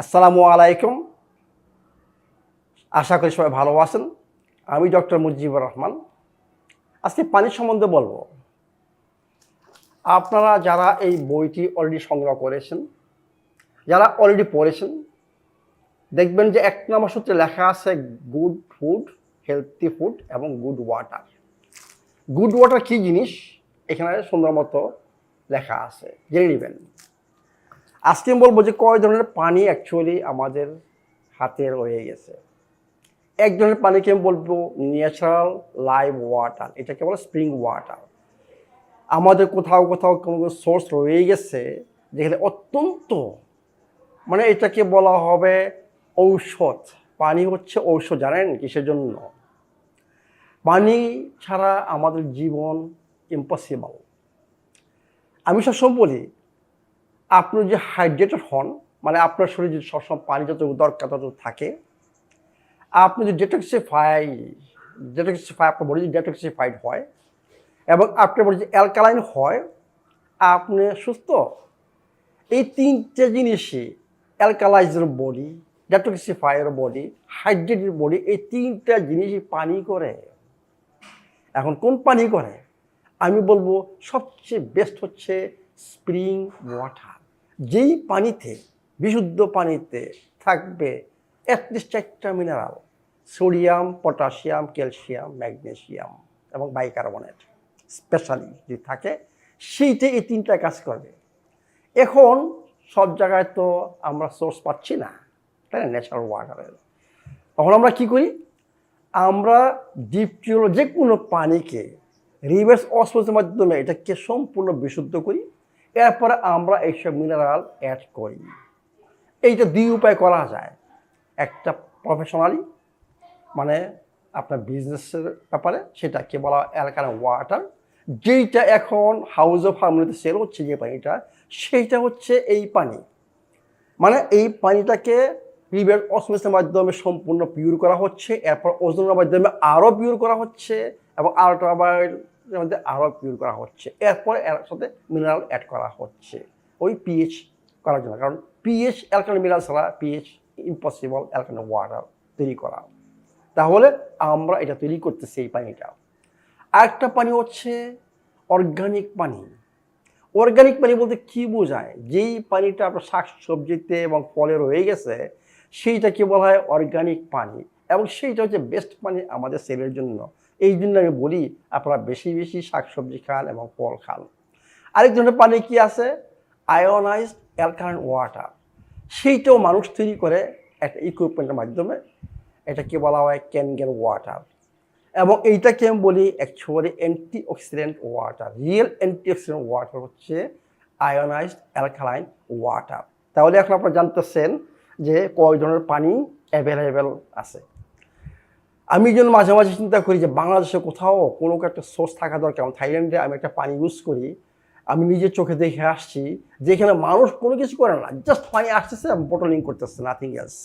আসসালামু আলাইকুম। আশা করি সবাই ভালো আছেন। আমি ডক্টর মুজিবুর রহমান। আজকে পানি সম্বন্ধে বলব। আপনারা যারা এই বইটি অলরেডি সংগ্রহ করেছেন, যারা অলরেডি পড়েছেন, দেখবেন যে এক নম্বর সূত্রে লেখা আছে গুড ফুড হেলথি ফুড এবং গুড ওয়াটার গুড ওয়াটার কী জিনিস? এখানে সুন্দর মতো লেখা আছে। জেনে নেবেন। আজকে আমি বলব যে কয় ধরনের পানি অ্যাকচুয়ালি আমাদের হাতে রয়ে গেছে। এক ধরনের পানিকে আমি বলব ন্যাচারাল লাইভ ওয়াটার এটাকে বলে স্প্রিং ওয়াটার আমাদের কোথাও কোথাও কোনো সোর্স রয়ে গেছে যেখানে অত্যন্ত মানে এটাকে বলা হবে ঔষধ। পানি হচ্ছে ঔষধ, জানেন কিসের জন্য? পানি ছাড়া আমাদের জীবন ইম্পসিবল আমি সবসময় বলি আপনি যে হাইড্রেটেড হন মানে আপনার শরীরে যদি সবসময় পানি যত দরকার তত থাকে, আপনি যদি ডেটক্সিফাই ডেটক্সিফাই আপনার বডি যদি ডেটক্সিফাইড হয়, এবং আপনার বডি যদি অ্যালকালাইন হয়, আপনি সুস্থ। এই তিনটে জিনিসই অ্যালকালাইজের body detoxifier body hydrated body এই তিনটা জিনিসই পানি করে। এখন কোন পানি করে? আমি বলব সবচেয়ে বেস্ট হচ্ছে স্প্রিং ওয়াটার যেই পানিতে, বিশুদ্ধ পানিতে থাকবে অ্যাটলিস্ট চারটা mineral sodium potassium calcium magnesium এবং বাইকার্বনেট স্পেশালি যদি থাকে, সেইটা এই তিনটা কাজ করবে। এখন সব জায়গায় তো আমরা সোর্স পাচ্ছি না, তাই না? ন্যাচারাল ওয়াটারের তখন আমরা কি করি? আমরা ডিপ টিউব যে কোনো পানিকে রিভার্স অসমোসের মাধ্যমে এটাকে সম্পূর্ণ বিশুদ্ধ করি। এরপরে আমরা এইসব মিনারেল অ্যাড করি। এইটা দুই উপায় করা যায়। একটা প্রফেশনালি মানে আপনার বিজনেসের ব্যাপারে, সেটাকে বলা অ্যালকান ওয়াটার যেইটা এখন হাউস অফ হারমোনিতে সেল হচ্ছে যে পানিটা, সেইটা হচ্ছে এই পানি। মানে এই পানিটাকে রিভার অসমোসের মাধ্যমে সম্পূর্ণ পিওর করা হচ্ছে, এরপর ওজনের মাধ্যমে আরও পিওর করা হচ্ছে, এবং আল্ট্রাভায়োলেটের মধ্যে আরও পিওর করা হচ্ছে। এরপর এর সাথে মিনারেল অ্যাড করা হচ্ছে। ওই পিএইচ করার জন্য। কারণ পিএইচ অ্যালকান মিনারেল ছাড়া পিএইচ ইম্পসিবল অ্যালকান ওয়াটার তৈরি করা। তাহলে আমরা এটা তৈরি করতেছি এই পানিটা। আরেকটা পানি হচ্ছে অর্গানিক পানি। অর্গানিক পানি বলতে কি বোঝায়? যেই পানিটা আপনার শাক সবজিতে এবং ফলে রয়ে গেছে সেইটা সেইটাকে বলা হয় অর্গানিক পানি। এবং সেইটা হচ্ছে বেস্ট পানি আমাদের সেলের জন্য। এই জন্য আমি বলি, আপনারা বেশি বেশি শাকসবজি খান এবং ফল খান। আরেক ধরনের পানি কি আছে? আয়োনাইজড অ্যালকালাইন ওয়াটার সেইটাও মানুষ তৈরি করে একটা ইকুইপমেন্টের মাধ্যমে। এটাকে বলা হয় ক্যানগেন ওয়াটার এবং এইটাকে আমি বলি actually antioxidant water real antioxidant water হচ্ছে আয়োনাইজড অ্যালকালাইন ওয়াটার তাহলে এখন আপনারা জানতেছেন যে কয় ধরনের পানি অ্যাভেলেবেল আছে। আমি যেন মাঝে মাঝে চিন্তা করি যে বাংলাদেশে কোথাও কোনো একটা সোর্স থাকা দরকার। যেমন থাইল্যান্ডে আমি একটা পানি ইউজ করি, আমি নিজের চোখে দেখে আসছি, যেখানে মানুষ কোনো কিছু করে না জাস্ট পানি আসতেছে বোটলিং করতেছে নাথিং এলস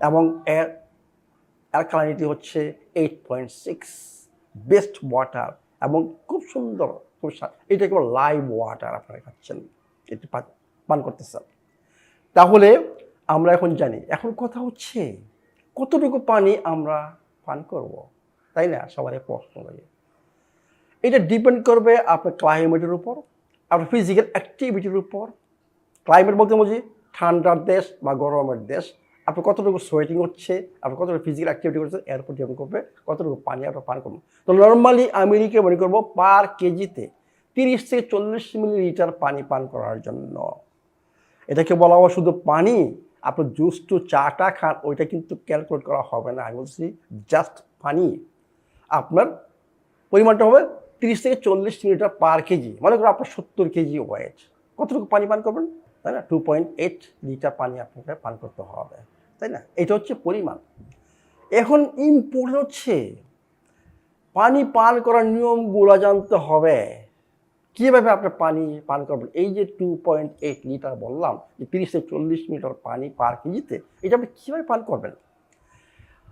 এবং এর অ্যালকালাইনিটি হচ্ছে eight point six best water এবং খুব সুন্দর, খুব এটা কেবল লাইভ ওয়াটার আপনারা খাচ্ছেন এটি পান করতেছেন। তাহলে আমরা এখন জানি, এখন কথা হচ্ছে কতটুকু পানি আমরা পান করব। তাই না? সবারই প্রশ্ন লাগে এটা ডিপেন্ড করবে আপনার ক্লাইমেটের উপর, আপনার ফিজিক্যাল অ্যাক্টিভিটির উপর। ক্লাইমেট বলতে বুঝি ঠান্ডার দেশ বা গরমের দেশ। আপনার কতটুকু সোয়েটিং হচ্ছে, আপনার কতটুকু ফিজিক্যাল অ্যাক্টিভিটি করছে, এর উপর ডিপেন্ড করবে কতটুকু পানি আপনার পান করবেন তো নর্মালি আমেরিকা মনে করব পার কেজিতে তিরিশ থেকে চল্লিশ মিলিলিটার পানি পান করার জন্য। এটাকে বলা হয় শুধু পানি আপনার জুস টু চাটা খান, ওইটা কিন্তু ক্যালকুলেট করা হবে না। আমি বলছি জাস্ট পানি আপনার পরিমাণটা হবে তিরিশ থেকে চল্লিশ লিটার পার কেজি। মনে করুন আপনার সত্তর কেজি ওয়েট কতটুকু পানি পান করবেন? তাই না? টু পয়েন্ট এইট লিটার পানি আপনাকে পান করতে হবে। তাই না? এটা হচ্ছে পরিমাণ। এখন ইম্পর্টেন্ট হচ্ছে, পানি পান করার নিয়মগুলো জানতে হবে। কীভাবে আপনি পানি পান করবেন? এই যে টু পয়েন্ট এইট লিটার বললাম, যে তিরিশ থেকে চল্লিশ লিটার পানি পার কেজিতে, এটা আপনি কীভাবে পান করবেন?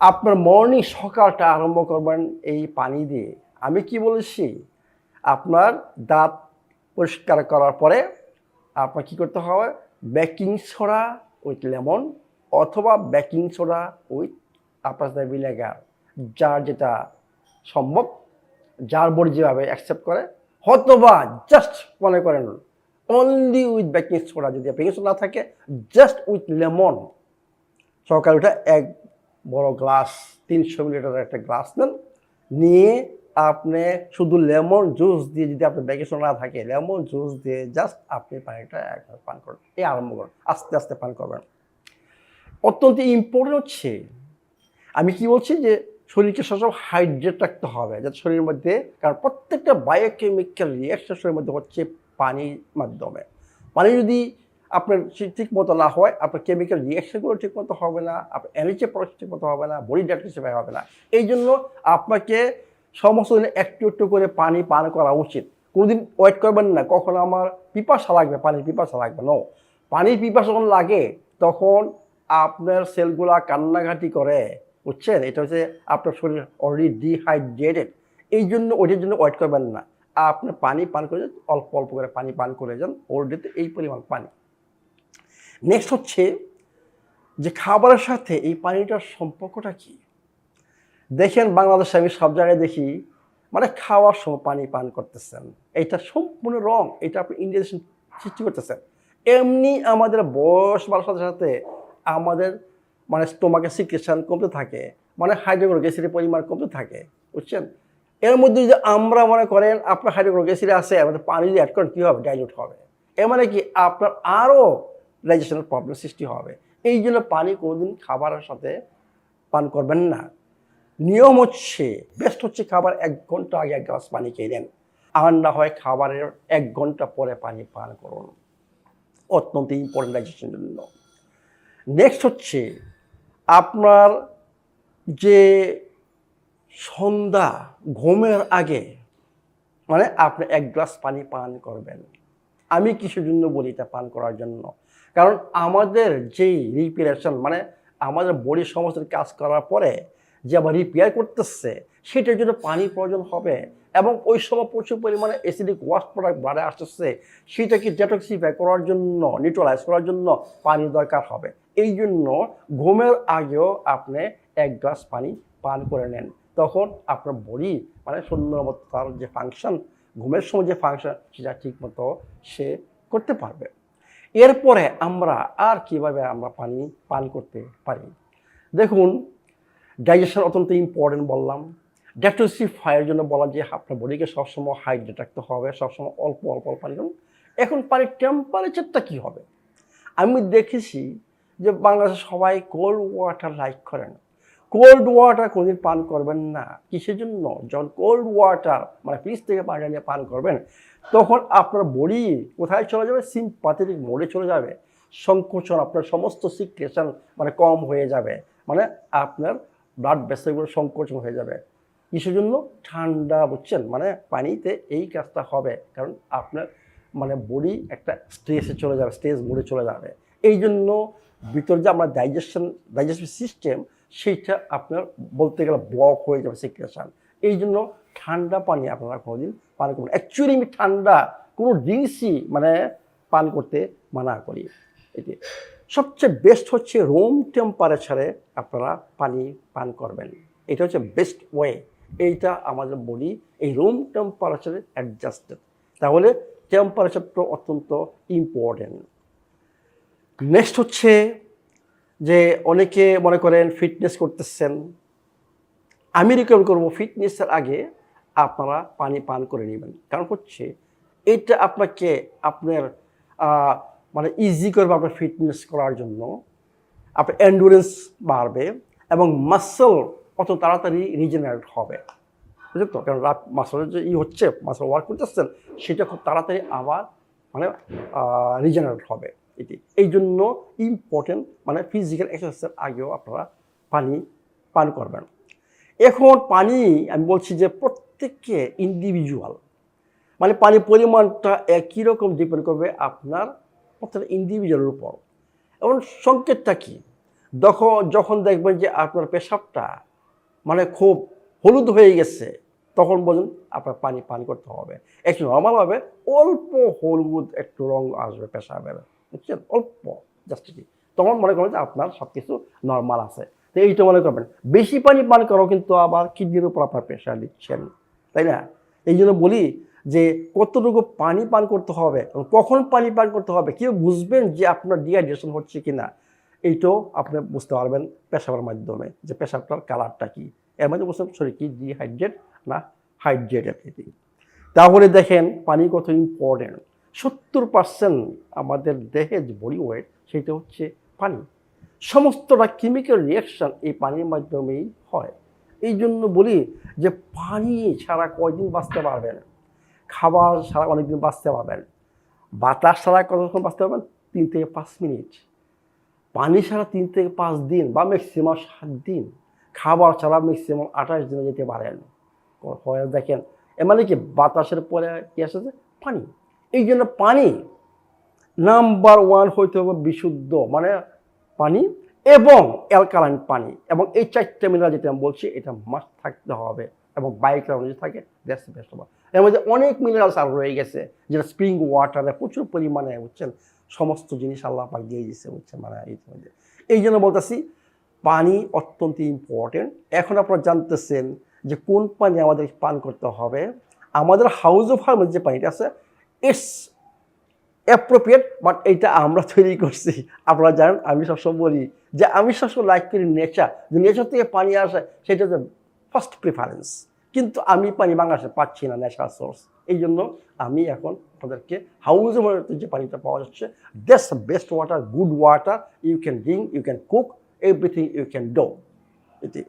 আপনার মর্নিং সকালটা আরম্ভ করবেন এই পানি দিয়ে। আমি কি বলেছি? আপনার দাঁত পরিষ্কার করার পরে আপনার কি করতে হবে? বেকিং সোডা উইথ লেমন অথবা বেকিং সোডা উইথ আপনার ভিনেগার যার যেটা সম্ভব, যার বডি যেভাবে অ্যাকসেপ্ট করে হয়তোবা জাস্ট মনে করেন অনলি উইথ বেকিং সোডা যদি বেকিং সোডা না থাকে জাস্ট উইথ লেমন সকালে উঠে এক বড় গ্লাস তিনশো মিলিলিটারের একটা গ্লাস নেন। নিয়ে আপনি শুধু লেমন জুস দিয়ে যদি আপনার বেকিং সোডা না থাকে লেমন জুস দিয়ে জাস্ট আপনি পানিটা একবার পান করুন। এই আরম্ভ করুন। আস্তে আস্তে পান করবেন। অত্যন্ত ইম্পর্টেন্ট হচ্ছে, আমি কি বলছি যে শরীরকে সবসময় হাইড্রেট রাখতে হবে, যাতে শরীরের মধ্যে, কারণ প্রত্যেকটা বায়োকেমিক্যাল রিয়াকশন শরীরের মধ্যে হচ্ছে পানির মাধ্যমে। পানি যদি আপনার ঠিক মতো না হয়, আপনার কেমিক্যাল রিয়াকশনগুলো ঠিক মতো হবে না, আপনার এনার্জি প্রোডাকশন ঠিক মতো হবে না বডি ডাক্তার হিসেবে হবে না। এই জন্য আপনাকে সমস্ত দিনে একটু একটু করে পানি পান করা উচিত। কোনোদিন ওয়েট করবেন না, কখন আমার পিপাসা লাগবে, পানির পিপাসা লাগবে নো পানির পিপাসা যখন লাগে, তখন আপনার সেলগুলা কান্নাঘাটি করে। বুঝছেন? এটা হচ্ছে আপনার শরীর অলরেডি ডিহাইড্রেটেড এই জন্য ওইটার জন্য ওয়েট করবেন না। আপনি পানি পান করে যান, অল্প অল্প করে পানি পান করে যান অলরেডিতে এই পরিমাণ পানি। নেক্সট হচ্ছে যে খাবারের সাথে এই পানিটার সম্পর্কটা কি? দেখেন বাংলাদেশে আমি সব জায়গায় দেখি মানে খাওয়ার সময় পানি পান করতেছেন। এইটা সম্পূর্ণ রং এটা আপনি ইন্ডিয়েশন সৃষ্টি করতেছেন। এমনি আমাদের বয়স বাড়ার সাথে সাথে আমাদের মানে স্টোমাকের সিক্রেশন কমতে থাকে মানে হাইড্রোক্লোরিক অ্যাসিডের পরিমাণ কমতে থাকে, বুঝছেন? এর মধ্যে যদি আমরা মনে করেন আপনার হাইড্রোক্লোরিক অ্যাসিড আছে, আমাদের পানি যদি অ্যাড করেন কী হবে? ডাইলুট হবে। এর মানে কি? আপনার আরও ডাইজেশনের প্রবলেম সৃষ্টি হবে। এই জন্য পানি কোনোদিন খাবারের সাথে পান করবেন না। নিয়ম হচ্ছে বেস্ট হচ্ছে খাবার এক ঘণ্টা আগে এক গ্লাস পানি খেয়ে নেন। আর না হয় খাবারের এক ঘণ্টা পরে পানি পান করুন। অত্যন্ত ইম্পর্টেন্ট ডাইজেশনের জন্য। নেক্সট হচ্ছে আপনার যে সন্ধ্যা ঘুমের আগে মানে আপনি এক গ্লাস পানি পান করবেন। আমি কিসের জন্য বলি এটা পান করার জন্য। কারণ আমাদের যেই রিপেয়ারেশন মানে আমাদের বডির সমস্ত কাজ করার পরে যে আবার রিপেয়ার করতেছে, সেটার জন্য পানির প্রয়োজন হবে এবং ওই সময় প্রচুর পরিমাণে অ্যাসিডিক ওয়াশ প্রোডাক্ট বাড়ে আসতেছে, সেটাকে ডেটক্সিফাই করার জন্য নিউট্রালাইজ করার জন্য পানি দরকার হবে। এই জন্য ঘুমের আগেও আপনি এক গ্লাস পানি পান করে নেন। তখন আপনার বডি মানে সুন্দর তার যে ফাংশন ঘুমের সময় যে ফাংশন সেটা ঠিক মতো সে করতে পারবে। এরপরে আমরা আর কীভাবে আমরা পানি পান করতে পারি? দেখুন ডাইজেশন অত্যন্ত ইম্পর্টেন্ট বললাম। ডেটোসিফাইয়ের জন্য বলা যে আপনার বডিকে সবসময় হাইড্রেট রাখতে হবে, সবসময় অল্প অল্প অল্প পানি খান। এখন পানির টেম্পারেচারটা কী হবে? আমি দেখেছি যে বাংলাদেশে সবাই কোল্ড ওয়াটার লাইক করেন কোল্ড ওয়াটার কোনদিন পান করবেন না। কিসের জন্য? যখন কোল্ড ওয়াটার মানে ফ্রিজ থেকে পানি নিয়ে পান করবেন, তখন আপনার বডি কোথায় চলে যাবে? সিম্পাথেটিক মোডে চলে যাবে। সংকোচন, আপনার সমস্ত সিক্রেশন মানে কম হয়ে যাবে। মানে আপনার ব্লাড ভেসেলগুলো সংকোচন হয়ে যাবে। কিসের জন্য? ঠান্ডা, বুঝছেন? মানে পানিতে এই কাজটা হবে। কারণ আপনার মানে বডি একটা স্ট্রেসে চলে যাবে স্ট্রেস মোডে চলে যাবে। এই জন্য ভিতর যে আমরা ডাইজেশন ডাইজেস্টিভ সিস্টেম সেইটা আপনার বলতে গেলে ব্লক হয়ে যাবে সিক্রেশন এই জন্য ঠান্ডা পানি আপনারা কোনোদিন পান করবেন অ্যাকচুয়ালি আমি ঠান্ডা কোনো ড্রিঙ্কসই মানে পান করতে মানা করি। এটি সবচেয়ে বেস্ট হচ্ছে রুম টেম্পারেচারে আপনারা পানি পান করবেন। এটা হচ্ছে বেস্ট ওয়ে এইটা আমাদের বডি এই রুম টেম্পারেচারে অ্যাডজাস্টেড তাহলে টেম্পারেচারটা অত্যন্ত ইম্পর্টেন্ট নেক্সট হচ্ছে যে অনেকে মনে করেন ফিটনেস করতেছেন। আমি রিকমেন্ড করব ফিটনেসের আগে আপনারা পানি পান করে নেবেন। কারণ হচ্ছে এটা আপনাকে আপনার মানে ইজি করবে আপনার ফিটনেস করার জন্য আপনার এন্ডুরেন্স বাড়বে এবং মাসল অত তাড়াতাড়ি রিজেনারেট হবে। বুঝলেন তো? কারণ মাসলের যে ই হচ্ছে মাসল ওয়ার্ক করতেছেন, সেটা খুব তাড়াতাড়ি আবার মানে রিজেনারেট হবে। এটি। এই জন্য ইম্পর্টেন্ট মানে ফিজিক্যাল এক্সারসাইজের আগেও আপনারা পানি পান করবেন। এখন পানি, আমি বলছি যে প্রত্যেককে ইন্ডিভিজুয়াল মানে পানির পরিমাণটা একই রকম ডিপেন্ড করবে আপনার প্রত্যেকটা ইন্ডিভিজুয়ালের উপর। এবং সংকেতটা কি? যখন যখন দেখবেন যে আপনার পেশাবটা মানে খুব হলুদ হয়ে গেছে, তখন বলুন আপনার পানি পান করতে হবে। একটু নর্মালভাবে অল্প হলুদ একটু রং আসবে পেশাবের। বুঝছেন অল্প জাস্ট কি তখন মনে করবেন যে আপনার সব কিছু নর্মাল আছে। তো এইটা মনে করবেন। বেশি পানি পান করো কিন্তু আবার কিডনির উপর আপনার প্রেশার দিচ্ছেন, তাই না? এই জন্য বলি যে কতটুকু পানি পান করতে হবে কখন পানি পান করতে হবে, কেউ বুঝবেন যে আপনার ডিহাইড্রেশন হচ্ছে কি না এইটাও আপনি বুঝতে পারবেন পেশাবের মাধ্যমে যে পেশাবটার কালারটা কি। এর মধ্যে বুঝতে শরীর কি ডিহাইড্রেট না হাইড্রেটেড এটি। তাহলে দেখেন পানি কত ইম্পর্টেন্ট সত্তর পার্সেন্ট আমাদের দেহের বডি ওয়েট সেটা হচ্ছে পানি। সমস্তটা কেমিক্যাল রিয়াকশন এই পানির মাধ্যমেই হয়। এই জন্য বলি যে পানি ছাড়া কয়দিন বাঁচতে পারবেন? খাবার ছাড়া অনেকদিন বাঁচতে পারবেন। বাতাস ছাড়া কতক্ষণ বাঁচতে পারবেন? তিন থেকে পাঁচ মিনিট। পানি ছাড়া তিন থেকে পাঁচ দিন বা ম্যাক্সিমাম সাত দিন। খাবার ছাড়া ম্যাক্সিমাম আঠাশ দিনে যেতে পারেন। দেখেন এ মানে কি? বাতাসের পরে কি আসে পানি। এই জন্য পানি নাম্বার ওয়ান হইতে হবে বিশুদ্ধ মানে পানি এবং অ্যালকালাইন পানি। এবং এই চারটে মিনারেল যেটা আমি বলছি, এটা মাস্ট থাকতে হবে। এবং বাইক অনুযায়ী থাকে দ্যাটস বেস্ট হবে এর মধ্যে অনেক মিনারেলস আর রয়ে গেছে, যেটা স্প্রিং ওয়াটারে প্রচুর পরিমাণে, বুঝছেন? সমস্ত জিনিস আল্লাহ পাক দিয়ে দিচ্ছে বুঝছেন? মানে এই মধ্যে এই জন্য বলতেছি, পানি অত্যন্ত ইম্পর্টেন্ট এখন আপনারা জানতেছেন যে কোন পানি আমাদের পান করতে হবে। আমাদের হাউস অফ ফার্মের যে পানিটা আছে ইটস অ্যাপ্রোপ্রিয়েট বাট এইটা আমরা তৈরি করছি। আপনারা জানেন, আমি সবসময় বলি যে, আমি সবসময় লাইক করি নেচার যে নেচার থেকে পানি আসে, সেটা হচ্ছে ফার্স্ট প্রিফারেন্স কিন্তু আমি পানি বাংলাদেশে পাচ্ছি না ন্যাচারাল সোর্স এই জন্য আমি এখন আপনাদেরকে হাউস অফ যে পানিটা পাওয়া যাচ্ছে that's best water good water you can drink you can cook everything you can do এটি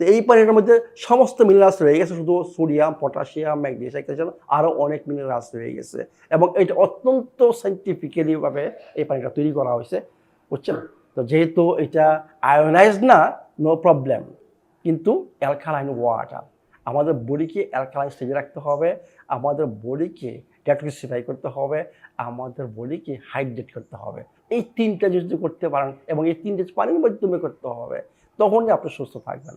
তো এই পানিটার মধ্যে সমস্ত মিনারেলস রয়ে গেছে, শুধু সোডিয়াম পটাশিয়াম ম্যাগনেসিয়াম ক্যালসিয়াম আরও অনেক মিনারেলস রয়ে গেছে। এবং এটা অত্যন্ত সাইন্টিফিক্যালিভাবে এই পানিটা তৈরি করা হয়েছে, বুঝছেন? তো যেহেতু এটা আয়োনাইজ না নো প্রবলেম কিন্তু অ্যালকালাইন ওয়াটার আমাদের বডিকে অ্যালকালাইন স্টেজে রাখতে হবে, আমাদের বডিকে ডেটক্সিফাই করতে হবে, আমাদের বডিকে হাইড্রেট করতে হবে। এই তিনটা যদি করতে পারেন এবং এই তিনটে পানির মাধ্যমে করতে হবে, তখনই আপনি সুস্থ থাকবেন।